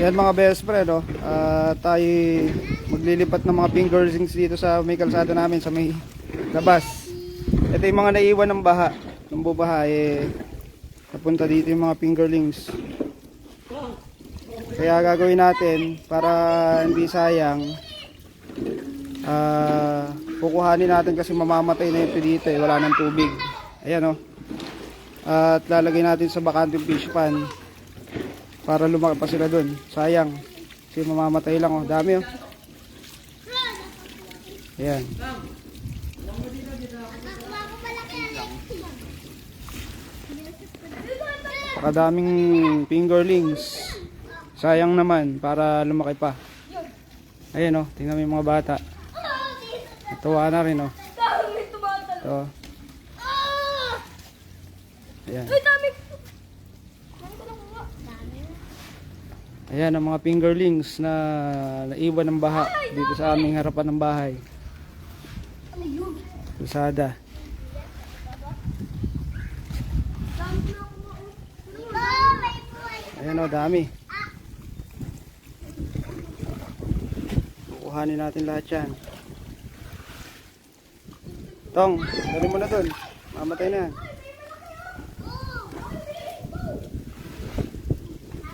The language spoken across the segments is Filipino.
Yan mga best friend, oh. Ah, tayo maglilipat ng mga fingerlings dito sa may kalsada namin sa may labas. Ito yung mga naiwan ng baha. Ng bubaha eh napunta dito yung mga fingerlings. Kaya gagawin natin para hindi sayang ah kukuhanin natin kasi mamamatay na ito dito eh. Wala nang tubig. Ayan oh. At lalagay natin sa bakanteng fish pan para lumaki pa sila dun. Sayang. Kasi mamamatay lang oh. Dami oh. Ayan. Pakadaming fingerlings. Sayang naman para lumaki pa. Ayan oh, tingnan mo yung mga bata. Natuwa na rin oh. Ito. Ayan. Ay, dami. Dami ko nakuha. Dami. Ayan ang mga fingerlings na naiwan ng baha dito sa aming harapan ng bahay. Lusada. Oh. Ayan o, dami. Kukuhanin natin lahat yan. Tong, dali mo na dun. Mamatay na yan.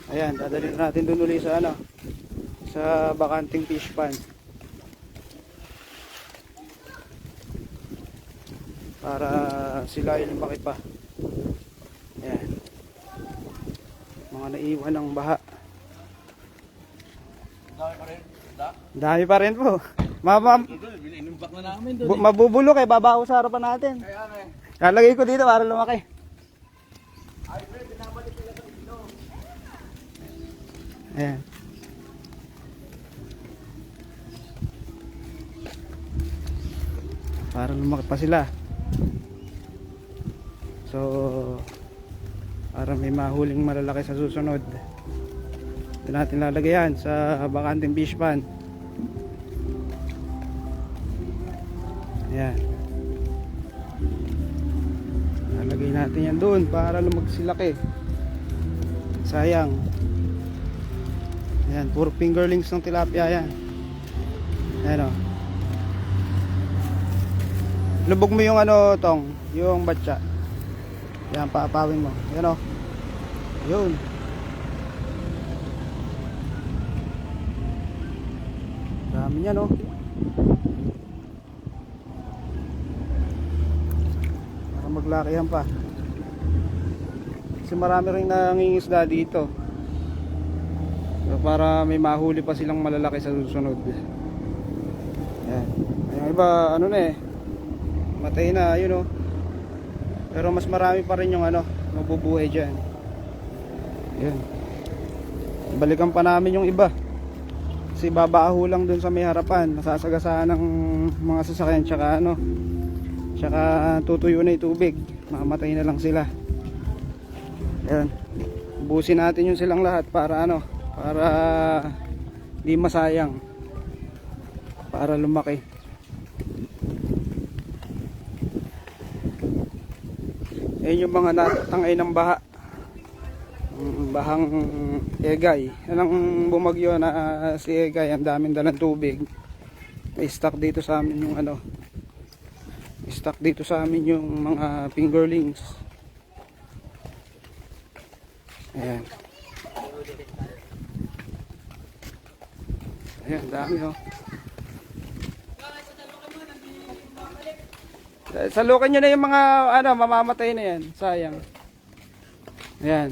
Ayan, dadalhin natin dun uli sa ano, sa bakanting fish pan. Para sila ay lumaki pa. Ayan mga naiwan ng baha. Dami pa rin po. Mama, Inimbak na namin bu- mabubulok eh, babaho sa harapan natin. Kaya eh. Lalagay ko dito para lumaki. Ayan. Para lumaki pa sila. So, para may mahuling malalaki sa susunod. Ito natin lalagay sa bakanting fish pan. Ayan. Lalagay natin yan doon para lumagsilaki. Sayang. Ayan, puro fingerlings ng tilapia yan. Ayan o. Lubog mo yung ano, tong, yung batya. Yan, paapawin mo. Yan o. Yun. Dami niya, no? Para maglaki yan pa. Kasi marami rin nangingisda dito. Para may mahuli pa silang malalaki sa susunod. Yan. Yung iba, ano na eh. Matay na, yun oh. Pero mas marami pa rin yung ano, mabubuhay dyan. Yan. Balikan pa namin yung iba. Kasi babaho lang dun sa may harapan. Nasasagasaan ng mga sasakyan tsaka ano. Tsaka tutuyo na yung tubig. Mamamatay na lang sila. Yan. Busin natin yung silang lahat para ano, para di masayang. Para lumaki. Ayun yung mga natangay ng baha. Ang bahang Egay. Yan ang bumagyo na ah, si Egay. Ang daming dalang tubig. May stock dito sa amin yung ano. Stock dito sa amin yung mga fingerlings. Ayan. Ayan, dami oh. Salukan nyo na yung mga ano, mamamatay na yan. Sayang. Ayan.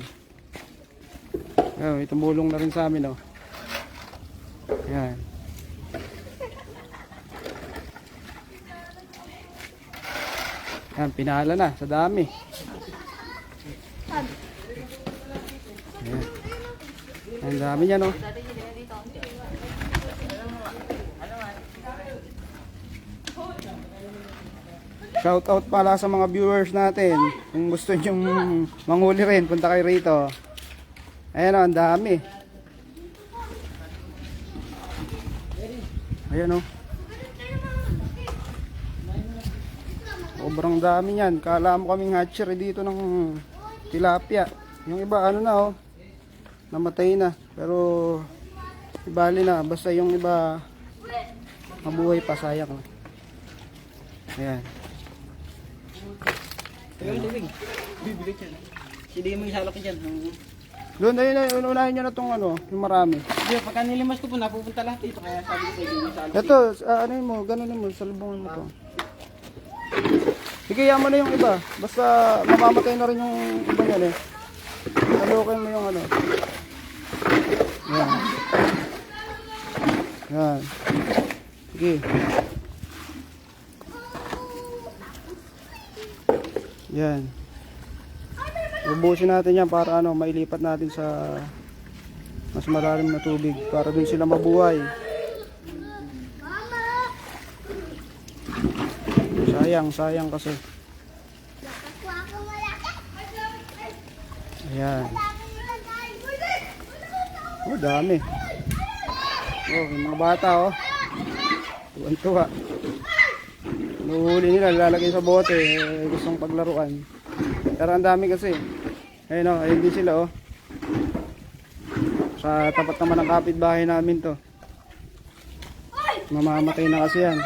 Oh, may tumulong na rin sa amin oh. Ayan. Ayan, pinala na sa dami. Ayan. Ang dami niya no. Shout out pala sa mga viewers natin. Kung gusto nyo manghuli rin, punta kayo rito. Ayan o, ang dami. Ayan o. Sobrang dami yan. Kala mo kaming hatchery dito ng tilapia. Yung iba ano na o. namatay na. Pero, ibali na. Basta yung iba, mabuhay pa, sayang. Ayan. Ayun, tubig. Bibili dyan. Hindi mo isalak dyan. Doon, ayun, ayun, unahin nyo na itong ano, yung marami. Hindi, pagka nilimas ko po, napupunta lahat dito. Kaya sabi ko sa inyo, isalak. Ito, ah, ano yun mo, ganun mo, salubungan mo to. Sige, yaman na yung iba. Basta mamamatay na rin yung iba niyan eh. Nalukin mo yung ano. Yan. Yan. Sige. Yan. Ubusin natin yan para ano, mailipat natin sa mas malalim na tubig para dun sila mabuhay. Sayang, sayang kasi. Ayan. Oh, dami. Oh, yung mga bata oh. Tuwan-tuwa. Nuhuli nila, lalagay sa bote. Eh, gustong paglaruan. Pero ang dami kasi. Ayun oh, ayun din sila oh. Sa tapat naman ng kapitbahay namin to. Mamamatay na kasi yan.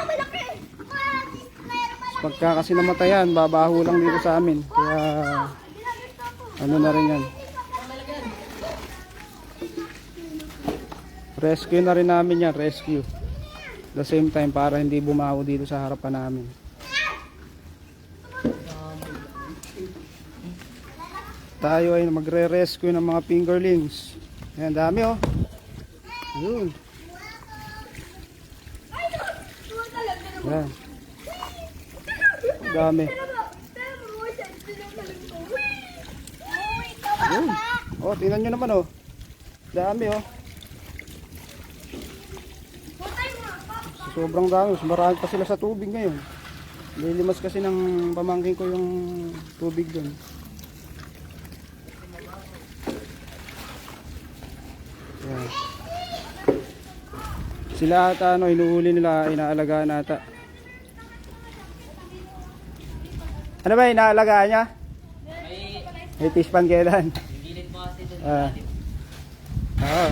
Pagka kasi namatayan, babaho lang dito sa amin. Kaya ano na rin yan. Rescue na rin namin yan, rescue. The same time para hindi bumaho dito sa harapan namin. Tayo ay magre-rescue ng mga fingerlings. Ayan, dami oh. Ayun. Ayan. Dami. Ayun. Oh, tingnan nyo naman oh. Dami oh. Sobrang dami. Mas Marami pa sila sa tubig ngayon. Lilimas kasi ng pamangkin ko yung tubig doon. Yan. Sila ata ano, inuhuli nila, inaalagaan ata. Ano ba inaalagaan niya? May fish pan kailan? Ah. Oo.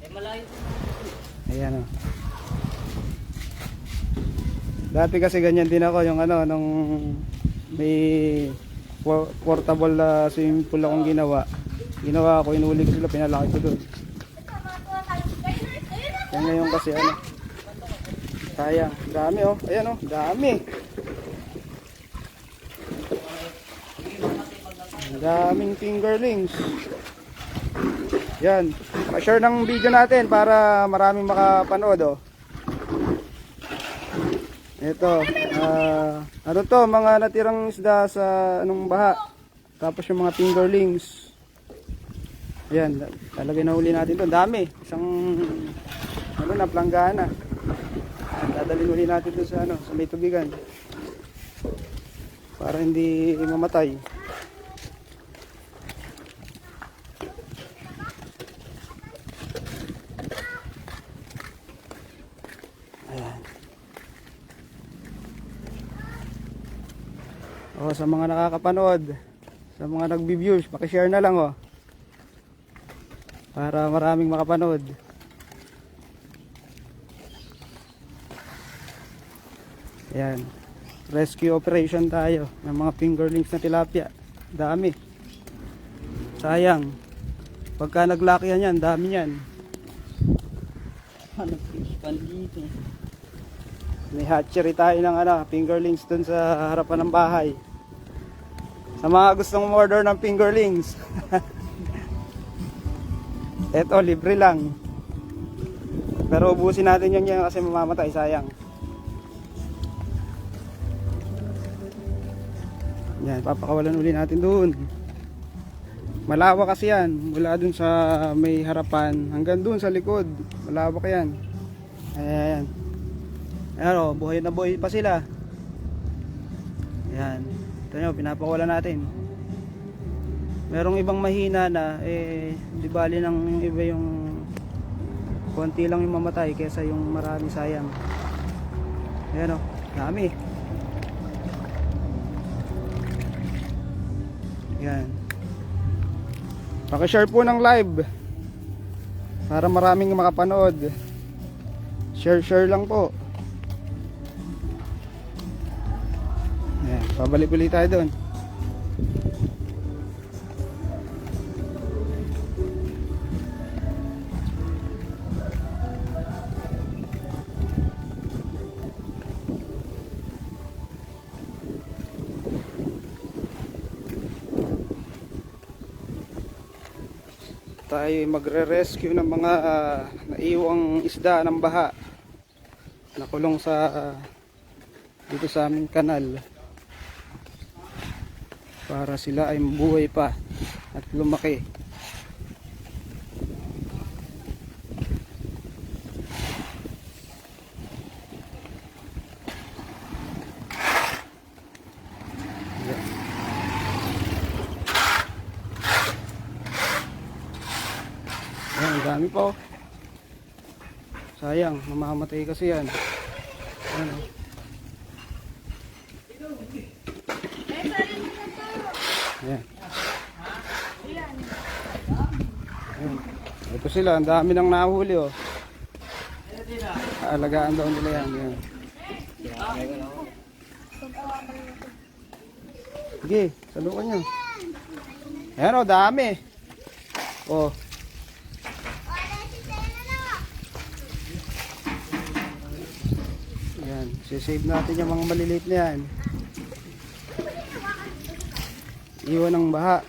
Eh, malayo. Ayan o. Dati kasi ganyan din ako yung ano nung may por- portable na swimming pool akong ginawa. Ginawa ko, inuli ko sila, pinalaki ko doon. Kaya ngayon kasi ano. Sayang. Dami oh. Ayan oh. Dami. Daming fingerlings. Yan. Pa-share ng video natin para maraming makapanood oh. Ito, ah, ano to, mga natirang isda sa anong baha. Tapos yung mga fingerlings. Ayan, talaga na uli natin to. Dami. Isang, ano na, planggana. Dadalhin uli natin to sa, ano, sa may tubigan. Para hindi mamatay. O, sa mga nakakapanood, sa mga nagbi-views, pakishare na lang oh. Para maraming makapanood. Ayan. Rescue operation tayo ng mga fingerlings na tilapia. Dami. Sayang. Pagka naglakihan yan, dami yan. Ano, fish pan. May hatchery tayo ng ano, fingerlings dun sa harapan ng bahay. Sa mga gustong order ng fingerlings. Eto, libre lang. Pero ubusin natin yan yan kasi mamamatay, sayang. Yan, papakawalan uli natin doon. Malawak kasi yan. Mula dun sa may harapan hanggang dun sa likod. Malawak yan. Ayan. Ayan o, buhay na buhay pa sila. Ayan. Ito nyo, pinapakawala natin. Merong ibang mahina na, eh, di bali nang yung iba yung konti lang yung mamatay kesa yung marami sayang. Ayan o, dami. Ayan. Pakishare po ng live para maraming makapanood. Share share lang po. Pabalik ulit tayo doon. tayo ay magre-rescue ng mga ah, naiwang isda ng baha nakulong sa ah, dito sa aming kanal para sila ay mabuhay pa at lumaki Ayan, dami pa oh. Sayang, mamamatay kasi yan. Ayan Ayan. Ayan. Ito sila, ang dami nang nahuli oh. Aalagaan daw nila yan. Ayan. Sige, salukan nyo. Ayan oh, dami. Oh. Yan, sisave natin yung mga maliliit na yan. Iwan ng baha.